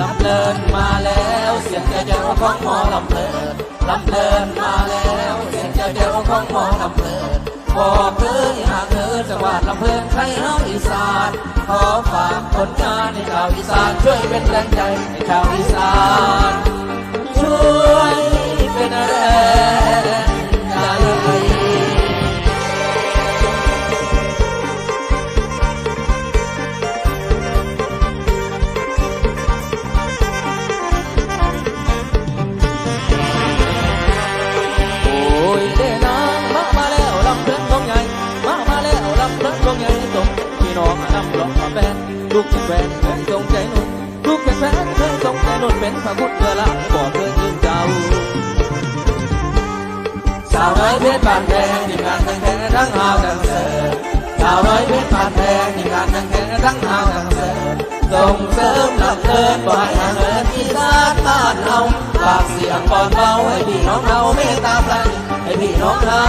ลำเพลินมาแล้วเสียงเจ้าเจ้าของหมอลำเพลินลำเพลินมาแล้วเสียงเจ้าเจ้าของหมอลำเพลินบอกเคยหากเธอจังหวัดลำเพลินใครเฮาอีสานขอฝากผลงานให้ชาวอีสานช่วยเป็นแรงใจให้ชาวอีสาน ลำเพลินกองใหญ่ตรงพี่น้องนำร้องมาแฟนลูกจิตแฟนเคยทรงใจนุ่นลูกเป็นแฟนเคยทรงใจนุ่นเป็นพระพุทธเจ้าละบอกเคยยืนเจ้าสาวน้อยเพชรบานแดงทีมงานทั้งแท้ทั้งหาวทั้งเสิร์ฟสาวน้อยเพชรบานแดงทีมงานทั้งแท้ทั้งหาวทั้งเสิร์ฟส่งเสริมหลับเพลินบ่ให้ห่างเหินที่ร้านบ้านเฮาฝากเสียงก่อนเบาให้พี่น้องเราเมตตาปราณีให้พี่น้องเรา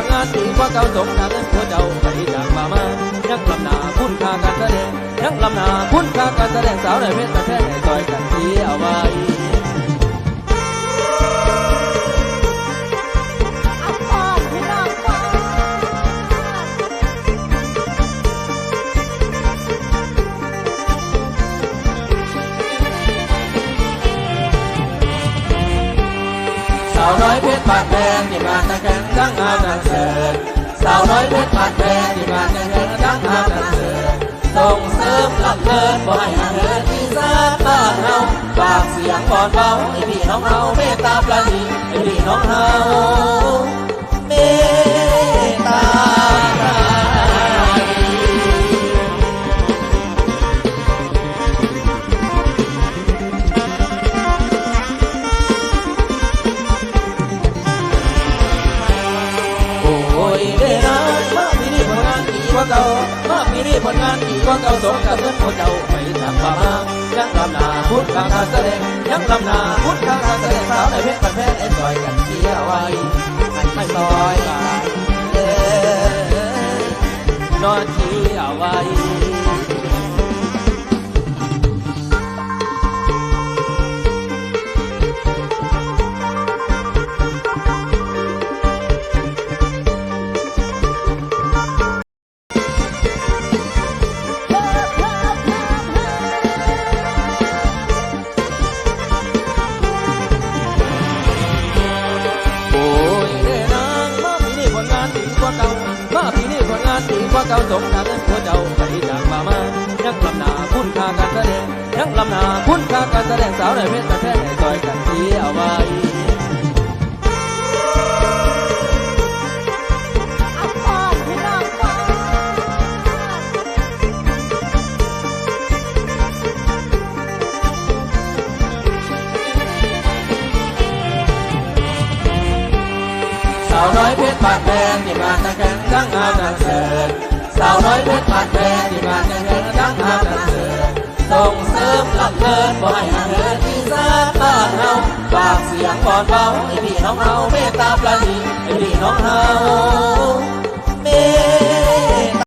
ลงานดีกว่าเก่าสมทางนั้นหัวเจ้าไปจากป่ามายังลำนาคุณค่าการแสดงยังลำนาคุณค่าการแสดงสาวในเพชรประเทศให้ซอยกันที่เอาไว้าปอดพี่น้องปอดสาวน้อยเพชรปากแดงที่มาตั้งแครั้งงานตั้งเสิร์ฟสาวน้อยเพชรปากแดงที่มาตั้งแข่งตั้งงานตั้งเสิร์ฟส่งเสริมหลับเพลินบ่ให้ห่างเหินที่ซาบ้านเฮาฝากเสียงก่อนเบาให้พี่น้องเฮาเมตตาปราณีให้พี่น้องเฮาเมต เก่ามาปีนี้ผลงานดีกว่าเก่าสมกับเงินของเจ้าไปทำมามายังลำนาพุทธการแสดงยังลำนาพุทธการแสดงสาวในเพชรประเทศไอ้ซอยกันเชียร์ไว้ กว่าเก่ามาปีนี้ผลงานดีกว่าเก่าสมทางเงินหัวเจ้าไปจากป่ามายังลำหนาคุณค่าการแสดงยังลำหนาคุณค่าการแสดงสาวในเพชรประเทศให้ซอยกันที่าวน้อยเพชรปากแดงที่มาตั้งแข่งตั้งงานตั้งเสิร์สาวน้อยเพชรปากแดงที่มาตั้งแข่งตั้งงานตั้งเสิร์ส่งเสริมหลับเพลินบ่ให้ห่างเหินที่ซาบ้านเฮาฝากเสียงก่อนเบาให้พี่น้องเฮาเมตตาปราณีให้พี่น้องเฮาเม